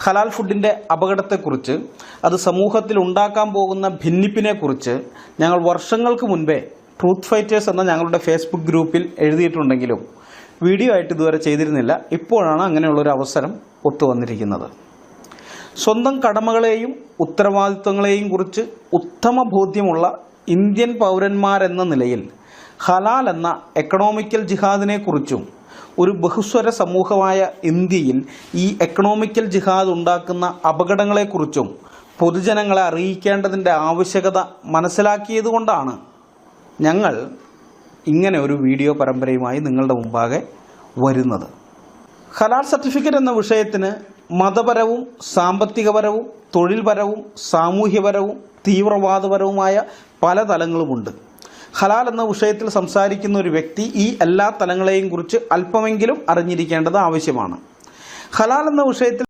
ഹലാൽ ഫുഡിന്റെ അപകടത്തെക്കുറിച്ച് അത് സമൂഹത്തിൽ ഉണ്ടാക്കാൻ പോകുന്ന ഭിന്നിപ്പിനെക്കുറിച്ച് ഞങ്ങൾ വർഷങ്ങൾക്ക് മുൻപേ ട്രൂത്ത് ഫൈറ്റേഴ്സ് എന്ന ഞങ്ങളുടെ ഫേസ്ബുക്ക് ഗ്രൂപ്പിൽ എഴുതിയിട്ടുണ്ടെങ്കിലും വീഡിയോ ആയിട്ട് ഇതുവരെ ചെയ്തിരുന്നില്ല. ഇപ്പോഴാണ് അങ്ങനെയുള്ളൊരു അവസരം ഒത്തുവന്നിരിക്കുന്നത് സ്വന്തം കടമകളെയും ഉത്തരവാദിത്വങ്ങളെയും കുറിച്ച് ഉത്തമ ബോധ്യമുള്ള ഇന്ത്യൻ പൗരന്മാരെന്ന നിലയിൽ ഹലാൽ എന്ന എക്കണോമിക്കൽ ജിഹാദിനെക്കുറിച്ചും ഒരു ബഹുസ്വര സമൂഹമായ ഇന്ത്യയിൽ ഈ എക്കണോമിക്കൽ ജിഹാദ് ഉണ്ടാക്കുന്ന അപകടങ്ങളെക്കുറിച്ചും പൊതുജനങ്ങളെ അറിയിക്കേണ്ടതിന്റെ ആവശ്യകത മനസ്സിലാക്കിയതുകൊണ്ടാണ് ഞങ്ങൾ ഇങ്ങനെ ഒരു വീഡിയോ പരമ്പരയുമായി നിങ്ങളുടെ മുമ്പാകെ വരുന്നത്. ഹലാൽ സർട്ടിഫിക്കറ്റ് എന്ന വിഷയത്തിന് മതപരവും സാമ്പത്തികപരവും തൊഴിൽപരവും സാമൂഹ്യപരവും തീവ്രവാദപരവുമായ പല തലങ്ങളുമുണ്ട്. ഹലാൽ എന്ന വിഷയത്തിൽ സംസാരിക്കുന്ന ഒരു വ്യക്തി ഈ എല്ലാ തലങ്ങളെയും കുറിച്ച് അല്പമെങ്കിലും അറിഞ്ഞിരിക്കേണ്ടത് ആവശ്യമാണ്. ഹലാൽ എന്ന വിഷയത്തിൽ